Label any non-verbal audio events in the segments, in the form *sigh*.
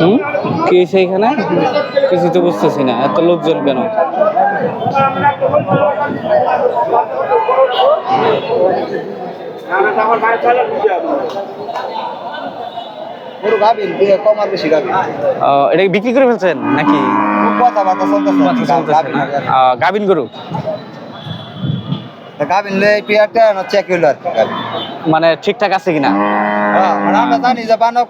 হুম? কি এখানে? কিছু তো বুঝতেছি না। এত লোকজন কেন? এটা বিক্রি করে ফেলছেন নাকি? গাভিন গরু? গাবিন লে পিয়ারটা চেক হইল আর মানে ঠিকঠাক আছে কিনা? হ্যাঁ মানে আমরা জানি যে এটা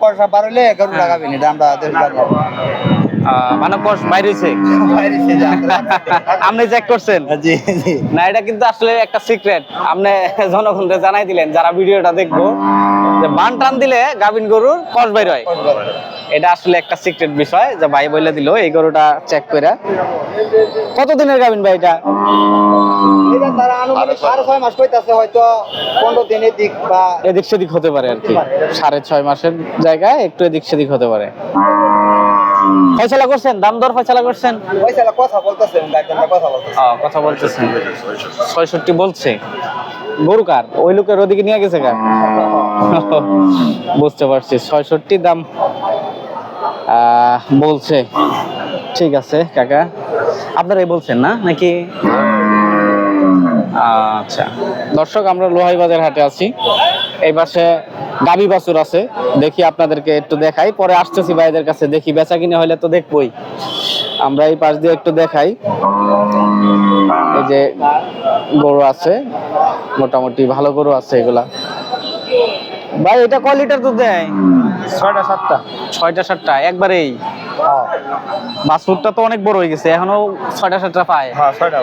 আমরা কষ বাইরে হয়েছে বাইরে সে যে আমরা- আপনি চেক করছেন? জি জি। না এটা কিন্তু আসলে একটা সিক্রেট আপনি জনগণকে জানাই দিলেন যারা ভিডিওটা দেখব যে বান টান দিলে গাভিন গরুর কষ বাইর হয়। এটা আসলে একটা সিক্রেট বিষয় যে ভাই বলে দিল এই গরুটা চেক করে। কত দিনের গাভিন ভাই এটা? এটা তারা আনুমানিক সাড়ে ছয়। মাস কইতাছে হয়তো পনেরো দিনের দিক বা এদিক সেদিক হতে পারে আর কি। সাড়ে ছয় মাসের জায়গায় একটু এদিক সেদিক হতে পারে। ফয়সালা করছেন? দাম দর ফয়সালা করছেন? কথা বলতেছে গার্জেনরা কথা বলতেছে কথা বলতেছেন। ছয়ষট্টি বলছে। গরু কার? ওই লোকের ওদিকে নিয়ে গেছে কার? বুঝতে পারছি। ছয়ষট্টি দাম আহ, বলছে। ঠিক আছে, কাকা। আপনারাই বলছেন না, নাকি? আচ্ছা। দর্শক, আমরা লোহাই বাজার হাটে আছি। এই পাশে গাবি বাছুর আছে। দেখি আপনাদেরকে একটু দেখাই। পরে আসতেছি ভাইদের কাছে, দেখি বেচা কিনে হলে তো দেখবই। আমরা এই পাশ দিয়ে একটু দেখাই। এই যে গরু আছে, মোটামুটি ভালো গরু আছে এগুলা। ভাই এটা কয় লিটার দুধ দেয়? ছয়টা সাতটা। ছয়টা সাতটা একবারেই? বাছুরটা তো অনেক বড় হয়ে গেছে এখনও ছয়টা সাতটা পায়। হ্যাঁ ছয়টা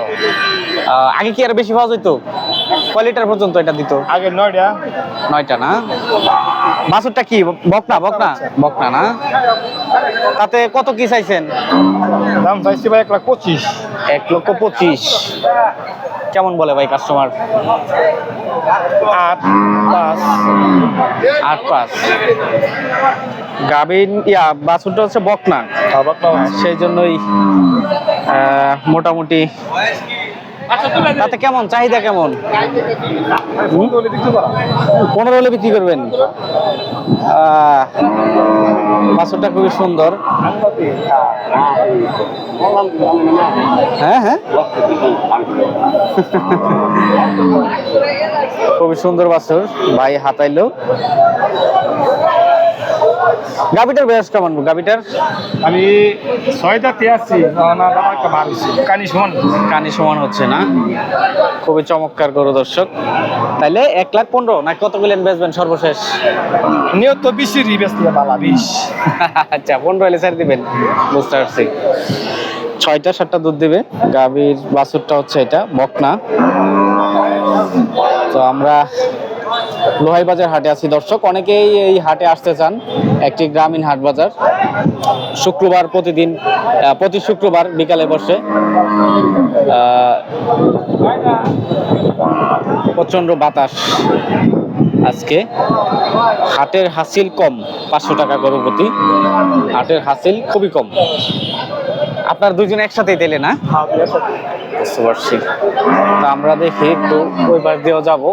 আগে কি আর বেশি পাওয়া যেত কয় লিটার পর্যন্ত এটা দিত? আগে নয়টা। নয়টা না? বাছুরটা কি? বকনা বকনা? বকনা না? তাতে কত কি চাইছেন? দাম চাইছি ভাই এক লাখ পঁচিশ। এক লক্ষ পঁচিশ। কেমন বলে ভাই কাস্টমার আট পাঁচ। আট পাঁচ। গাবিন ইয়া বাছুরটা হচ্ছে বকনা। সেই জন্যই মোটামুটি তাতে কেমন? চাহিদা কেমন? পনেরো হলে বিক্রি করবেন। বাছুরটা খুবই সুন্দর। হ্যাঁ হ্যাঁ। খুবই সুন্দর বাছুর। ভাই হাতাইলো। গাবিটার বয়স কেমন? গাবিটার আমি ছয়টাতে আসছি না কানি সমান? কানি সমান হচ্ছে না। খুবই চমৎকার গরু দর্শক। তাইলে এক লাখ পনেরো না কত গুলেন বেচবেন সর্বশেষ? নিয়ত তো বিশিরই বেশি বালা বিশ। আচ্ছা পনেরো হলে স্যার দিবেন। বুঝতে পারছি। ছয়টা সাতটা দুধ দিবে। গাভীর বাছুরটা হচ্ছে এটা বকনা তো আমরা লোহাই বাজার হাটে আছি। দর্শক অনেকেই এই হাটে আসতে চান একটি গ্রামীণ হাট বাজার। শুক্রবার প্রতিদিন প্রতি শুক্রবার বিকালে বসে আহ, প্রচণ্ড বাতাস আজকে। হাটের হাসিল কম পাঁচশো টাকা গরু প্রতি হাটের হাসিল খুবই কম। আপনার দুজন একসাথেই দিলে না? বুঝতে পারছি। তা আমরা দেখি একটু ওই পাশ দিয়েও যাব।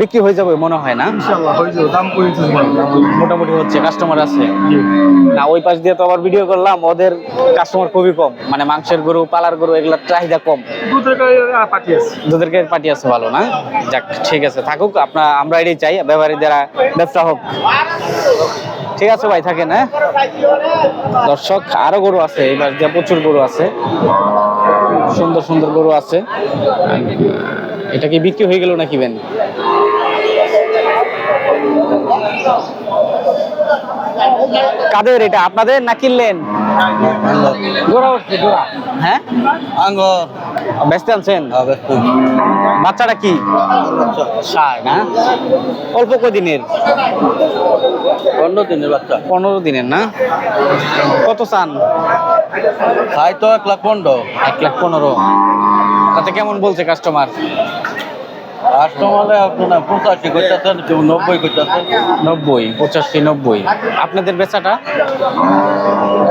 বিক্রি হয়ে যাবে মনে হয় না? হয়ে মোটামুটি হচ্ছে কাস্টমার আছে। না ওই পাশ দিয়ে তো আবার ভিডিও করলাম ওদের কাস্টমার খুবই কম। মানে মাংসের গরু পালার গরু এগুলোর চাহিদা কম। দুধের গাড়ির পার্টি আছে ভালো না? যাক ঠিক আছে থাকুক আপনার আমরা এটাই চাই ব্যবহারীদের ব্যবসা হোক। ঠিক আছে ভাই থাকেন হ্যাঁ? দর্শক আরও গরু আছে এবার যে প্রচুর গরু আছে। সুন্দর সুন্দর গরু আছে। এটা কি বিক্রি হয়ে গেল নাকি বেন কাদের এটা আপনাদের না কিনলেন? গোড়া উঠছে গোড়া। হ্যাঁ? আঙ্গর। ব্যস্ত আনছেন? বাচ্চাটা কি? সার না অল্প কদিনের? পনেরো দিনের বাচ্চা। পনেরো দিনের না? কত চান? তাই তো এক লাখ পনেরো। এক লাখ পনেরো। তাতে কেমন বলছে কাস্টমার কাস্টমারে আপনার পঁচাশি করতেছেন কেউ নব্বই করতেছেন? নব্বই পঁচাশি নব্বই। আপনাদের বেচাটা?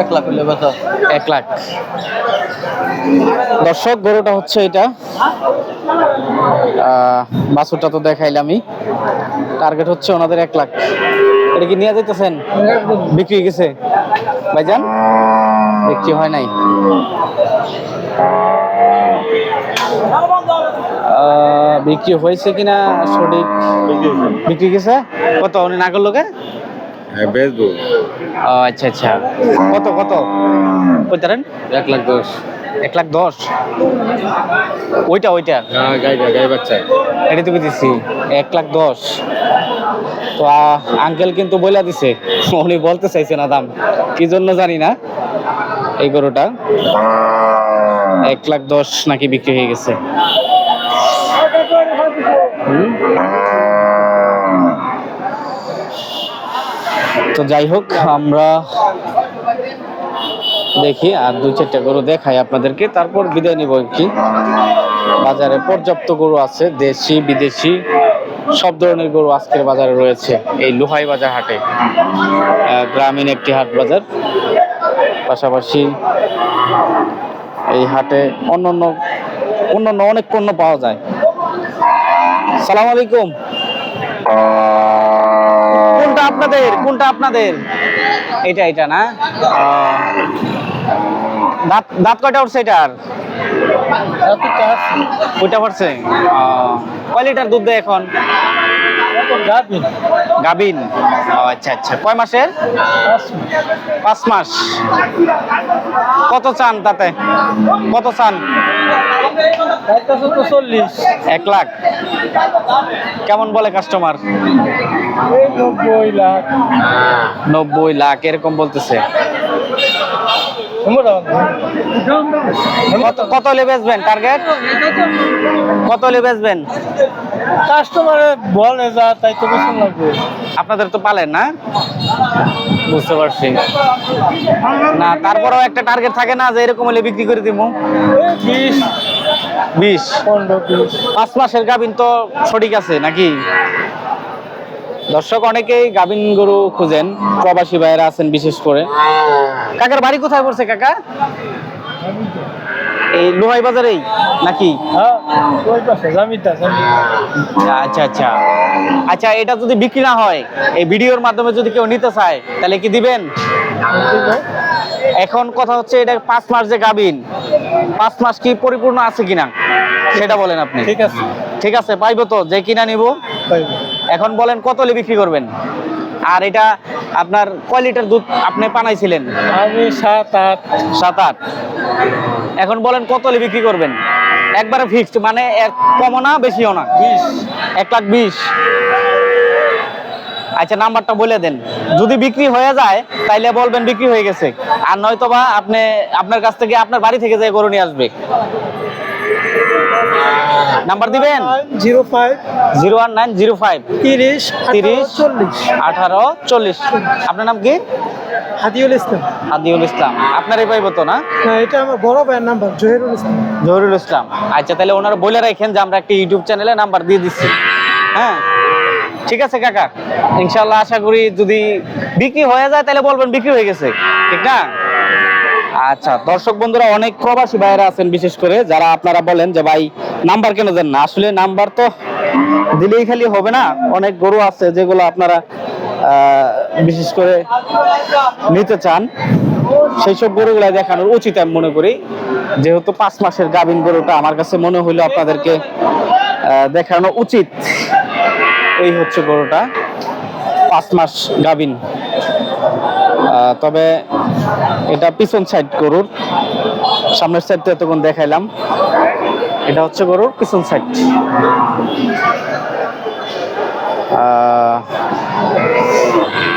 এক লাখ হলে বেচা। এক লাখ। দর্শক গরুটা হচ্ছে এটা। বাছুরটা তো দেখাইলামই। টার্গেট হচ্ছে ওনাদের এক লাখ। এটা কি নিয়ে যেতেছেন বিক্রি হয়ে গেছে? ভাইজান? বিক্রি হয় নাই? বিক্রি হয়েছে কিনা সঠিক? বিক্রি গেছে কত? উনি না করল কে হ্যাঁ বেচবো। আচ্ছা আচ্ছা। কত কত? এক লাখ দশ। এক লাখ দশ? ওইটা ওইটা? হ্যাঁ গাই গাই বাচ্চা। এটা তো এক লাখ দশ। তো আঙ্কেল কিন্তু বইলা দিছে। উনি বলতে চাইছে না দাম। কি জন্য জানি না। এই গরুটা? এক লাখ দশ নাকি বিক্রি হয়ে গেছে। তো যাই হোক আমরা দেখি আর দুই চারটা গরু দেখাই আপনাদেরকে। তারপর বিদায় নিব কি। বাজারে পর্যাপ্ত গরু আছে দেশি বিদেশি সব ধরনের গরু আজকের বাজারে রয়েছে এই লোহাই বাজার হাটে। গ্রামীণ একটি হাট বাজার। পাশাপাশি এই হাটে অন্যান্য অন্যান্য অনেক পণ্য পাওয়া যায়। সালাম আলাইকুম। কোনটা আপনাদের? কোনটা আপনাদের? এটা এটা না? দাঁত দাঁত কয়টা উঠছে এটার? ওইটা পারছে? আহ, কয় লিটার দুধ দেয় এখন? গাবিন। আচ্ছা আচ্ছা। কয় মাসের? পাঁচ মাস। কত চান তাতে? কত চান? চল্লিশ। এক লাখ। কেমন বলে কাস্টমার নব্বই লাখ। নব্বই লাখ এরকম বলতেছে। কত কত হলে বেচবেন টার্গেট কত হলে বেচবেন? কাস্টমারে বলে যা তাই তো বেশি লাগবে। আপনাদের তো পালেন না? বুঝতে পারছি। না তারপরেও একটা টার্গেট থাকে না যে এরকম হলে বিক্রি করে দিব বিশ। বিশ? পাঁচ মাসের গাবিন তো সঠিক আছে নাকি? দর্শক অনেকেই গাবিন গরু খুঁজেন। প্রবাসী ভাইয়েরা আছেন বিশেষ করে। কাকার বাড়ি কোথায় পড়ছে কাকা? এই লোহাই বাজারেই নাকি? হ্যাঁ আচ্ছা আচ্ছা। আচ্ছা এটা যদি বিক্রি না হয় এই ভিডিওর মাধ্যমে যদি কেউ নিতে চায় তাহলে কি দিবেন? এখন কথা হচ্ছে এটা পাঁচ মাস যে গাবিন পাঁচ মাস কি পরিপূর্ণ আছে কিনা? সেটা বলেন আপনি। ঠিক আছে। ঠিক আছে পাইবো তো যে কিনা নিব। এখন বলেন কত হলে বিক্রি করবেন? আর এটা আপনার কয় লিটার দুধ আপনি পানাইছিলেন আমি সাত আট। সাত আট। এখন বলেন কত বিক্রি করবেন? একবারে ফিক্সড মানে এক কমও না বেশিও না? বিশ। এক লাখ বিশ। আচ্ছা নাম্বারটা বলে দেন। যদি বিক্রি হয়ে যায় তাইলে বলবেন বিক্রি হয়ে গেছে। আর নয়তো বা আপনি আপনার কাছ থেকে আপনার বাড়ি থেকে যে গরু নিয়ে আসবে। নাম্বার দিবেন? Zero five zero one nine zero five. তিরিশ তিরিশ চল্লিশ আঠারো চল্লিশ। আপনার নাম কি? হাদিউল ইসলাম। আদিউল ইসলাম। আপনারই পাইব তো না? এটা আমার বড় ভাইয়ের নাম্বার জহিরুল ইসলাম। জহুরুল ইসলাম। আচ্ছা তাহলে ওনারা বলে রাখেন যে আমরা একটা ইউটিউব চ্যানেলে নাম্বার দিয়ে দিচ্ছি। হ্যাঁ? ঠিক আছে কাকা। ইনশাল্লাহ আশা করি যদি বিক্রি হয়ে যায় তাহলে বলবেন বিক্রি হয়ে গেছে। ঠিক না? আচ্ছা দর্শক বন্ধুরা, অনেক প্রবাসী ভাইরা আছেন বিশেষ করে, যারা আপনারা বলেন যে, ভাই, নাম্বার কেন দেন না? আসলে নাম্বার তো দিলেই খালি হবে না। অনেক গরু আছে যেগুলো আপনারা বিশেষ করে নিতে চান। সেই সব গরুগুলা দেখানোর উচিত আমি মনে করি। যেহেতু পাঁচ মাসের গাভিন গরুটা আমার কাছে মনে হইল আপনাদেরকে দেখানো উচিত। এই হচ্ছে গরুটা, পাঁচ মাস গাভিন। তবে এটা পিছন সাইড গরুর। সামনের সাইড তো এতক্ষণ দেখাইলাম। এটা হচ্ছে গরুর পিছন সাইড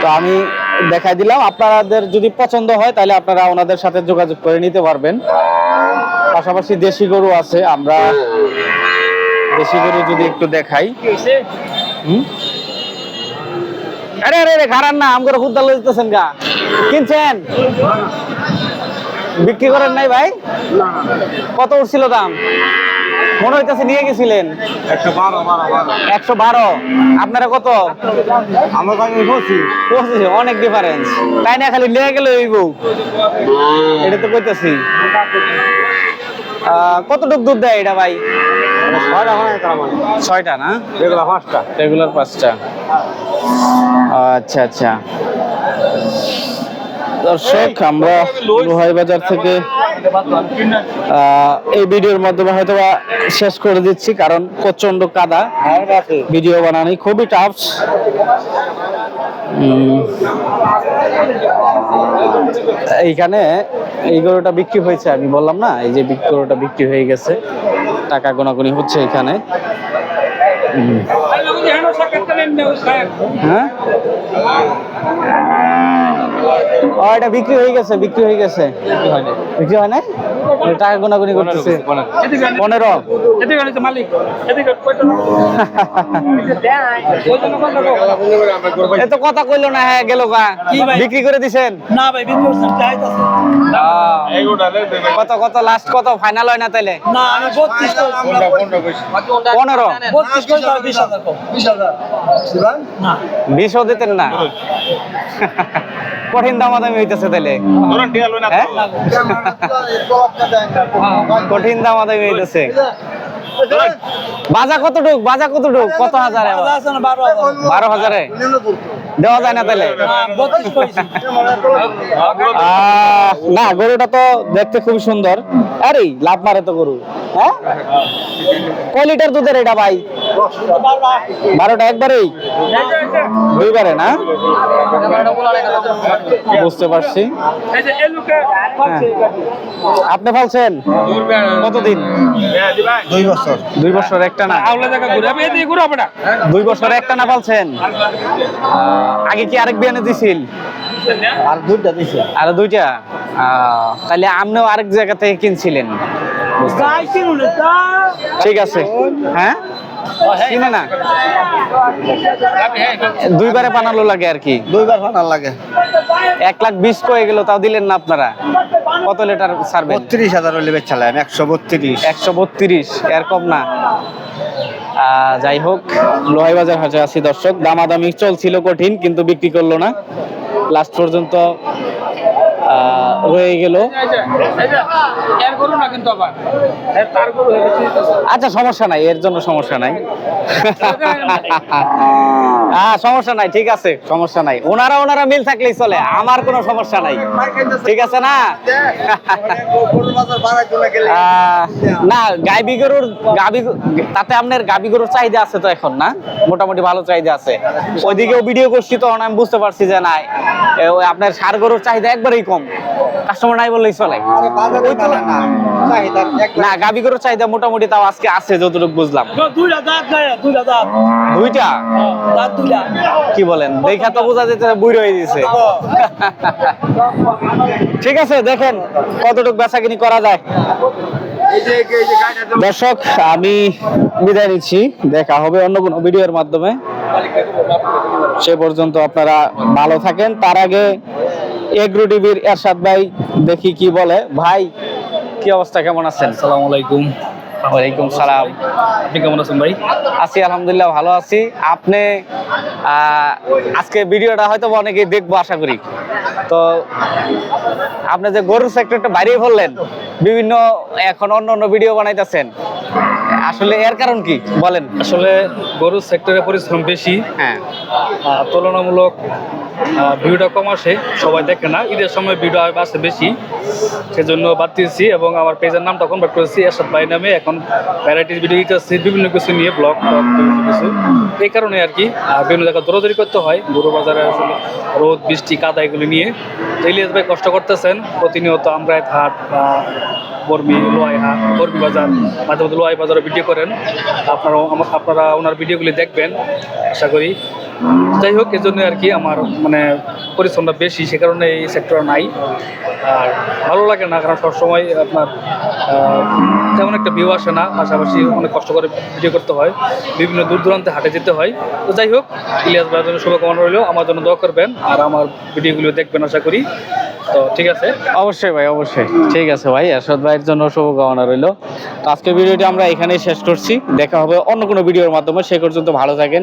তো আমি দেখাই দিলাম। আপনাদের যদি পছন্দ হয়, তাহলে আপনারা ওনাদের সাথে যোগাযোগ করে নিতে পারবেন। পাশাপাশি দেশি গরু আছে, আমরা দেশি গরু যদি একটু দেখাই? আরে আরে আরে খারান না, আমগরে হুদ্দা লইতেছেন গা। কিনছেন? বিক্রি করেন নাই ভাই? কত উঠছিল দাম? মনে হইতেছে নিয়ে গেছিলেন। একশো বারো আপনারা কত? পঁচিশ। অনেক ডিফারেন্স তাই না খালি লিয়ে গেল ওই এটা তো কইতেছি। কতটুক দুধ দেয় এটা ভাই? ছয়টা মানে। ছয়টা না? এগুলো পাঁচটা। রেগুলার পাঁচটা। আচ্ছা আচ্ছা। দর্শক আমরা লোহাই বাজার থেকে এই ভিডিওর মাধ্যমে হয়তো শেষ করে দিচ্ছি কারণ প্রচণ্ড কাদা। ভিডিও বানানি খুবই টাফ এইখানে এই গরুটা বিক্রি হয়েছে আমি বললাম না এই যে গরুটা বিক্রি হয়ে গেছে টাকা গোনাগুনি হচ্ছে এখানে। হ্যাঁ? ও এটা বিক্রি হয়ে গেছে বিক্রি হয়ে গেছে। বিক্রি হয় না টাকা গোনাগুনি করতেছে। পনেরো। এ তো কথা কইলো না হ্যাঁ গেল গা। বিক্রি করে দিছেন? না ভাই বিক্রি করছেন কত কত লাস্ট কত? ফাইনাল হয় না তাইলে? না আমি বত্রিশ পনেরো? বিশ হাজার না। বিশও দিতেন না? কঠিন দামাদামি হইতেছে তাইলে। হ্যাঁ? কঠিন দামাদামি হইতেছে। বাজা কতটুক? বাজা কতটুক? কত হাজারে বাজার আছে না বারো হাজার। বারো হাজারে? দেওয়া যায় না তাইলে না আহ, না গরুটা তো দেখতে খুব সুন্দর। আরে লাভ মারে তো গরু হ্যাঁ? কয় লিটার দুধের এটা ভাই? বারোটা একবারেই? দুইবারে না? বুঝতে পারছি। হ্যাঁ। আপনি ফালছেন? কতদিন? দুই বছর। দুই বছর একটা না? দুই বছর একটা না ফালছেন? আহ, আগে কি আরেক বিয়ানে দিছিল? আর দুধটা দিছে আর দুইটা? তাহলে আপনিও আরেক জায়গা থেকে কিনছিলেন। ঠিক আছে। হ্যাঁ? কিনে না? দুইবারে বানালো লাগে আর কি। দুইবার ফাটার লাগে। এক লাখ বিশ কয়ে গেল তাও দিলেন না আপনারা। কত লিটার সারবেন? বত্রিশ হাজার হলে বেচালাম একশো বত্রিশ। একশো বত্রিশ এর কম না। যাই হোক লোহাই বাজার হাটে আছি দর্শক। দামাদামি চলছিল কঠিন কিন্তু বিক্রি করল না। লাস্ট পর্যন্ত রয়ে গেল। আচ্ছা সমস্যা নাই এর জন্য সমস্যা নাই। *laughs* *laughs* হ্যাঁ সমস্যা নাই ঠিক আছে সমস্যা নাই। ওনারা ওনারা মিল থাকলেই চলে আমার কোনো সমস্যা নাই। ঠিক আছে না? না গাইবি গরুর গাবি তাতে আপনার গাবি গরুর চাহিদা আছে তো এখন না? মোটামুটি ভালো চাহিদা আছে। ওইদিকেও ভিডিও করছি তখন আমি বুঝতে পারছি যে নাই আপনার সার গরুর চাহিদা একবারেই কম। কাস্টমার নাই বললেই চলে। না গাবি গরুর চাহিদা মোটামুটি তাও আজকে আছে যতটুকু বুঝলাম। দুইটা দাঁত দুইটা দাঁত। দুইটা? হ্যাঁ, দাঁত দুইটা কি বলেন? দেখা তো বোঝা যেতে বুড়ি হয়ে দিছে ঠিক আছে, দেখেন কতটুকু বেচাকিনি করা যায়। দর্শক, আমি বিদায় নিচ্ছি। দেখা হবে অন্য কোনো ভিডিওর মাধ্যমে। সে পর্যন্ত আপনারা ভালো থাকেন। তার আগে এগ্রো টিভির এরশাদ ভাই দেখি কি বলে। ভাই, কি অবস্থা? কেমন আছেন? আসসালামু আলাইকুম। ওয়ালাইকুম সালাম আপনি কেমন আছেন ভাই? আছি আলহামদুলিল্লাহ ভালো আছি। আপনি আজকে ভিডিওটা হয়তো অনেকেই দেখব আশা করি। তো আপনি যে গরুর সেক্টরটা বাইরে বললেন বিভিন্ন এখন অন্য অন্য ভিডিও বানাইতেছেন আসলে এর কারণ কি? বলেন। আসলে গরুর সেক্টরে পরিশ্রম বেশি। হ্যাঁ। তুলনামূলক ভিউটা কম আসে, সবাই দেখে না। ঈদের সময় ভিডিও আসে বেশি। সেজন্য বাদ দিয়েছি এবং আমার পেজের নামটা কনভার্ট করেছি, এরশাদ ভাই নামে। এখন ভ্যারাইটিস ভিডিও দিতেছি, বিভিন্ন কিছু নিয়ে ব্লগ কিছু। এই কারণে আর কি বিভিন্ন জায়গায় দৌড়াদৌড়ি করতে হয়। গরু বাজারে আসলে রোদ, বৃষ্টি, কাদা এগুলো নিয়ে। ইলিয়াস ভাই কষ্ট করতেছেন। প্রতিনিয়ত আমরা হাট বা বর্মি লোয়াই হাট, বর্মি বাজার, মাঝে মধ্যে লোয়াই বাজারে ভিডিও করেন। আপনারা আপনারা ওনার ভিডিওগুলি দেখবেন, আশা করি। যাই হোক, এজন্য আর কি আমার মানে পরিশ্রমটা বেশি, সে কারণে এই সেক্টর নাই। আর ভালো লাগে না, কারণ সবসময় আপনার তেমন একটা ভিউ আসে না। পাশাপাশি অনেক কষ্ট করে ভিডিও করতে হয়, বিভিন্ন দূর দূরান্তে হাটে যেতে হয়। তো যাই হোক, ইলিয়াস ভাইয়ের জন্য শুভকামনা রইল। আমার জন্য দোয়া করবেন, আর আমার ভিডিওগুলো দেখবেন, আশা করি। তো ঠিক আছে? অবশ্যই ভাই, অবশ্যই। ঠিক আছে ভাই এরশাদ ভাইয়ের জন্য শুভকামনা রইল। তো আজকের ভিডিওটি আমরা এখানেই শেষ করছি। দেখা হবে অন্য কোনো ভিডিওর মাধ্যমে। সে পর্যন্ত ভালো থাকেন।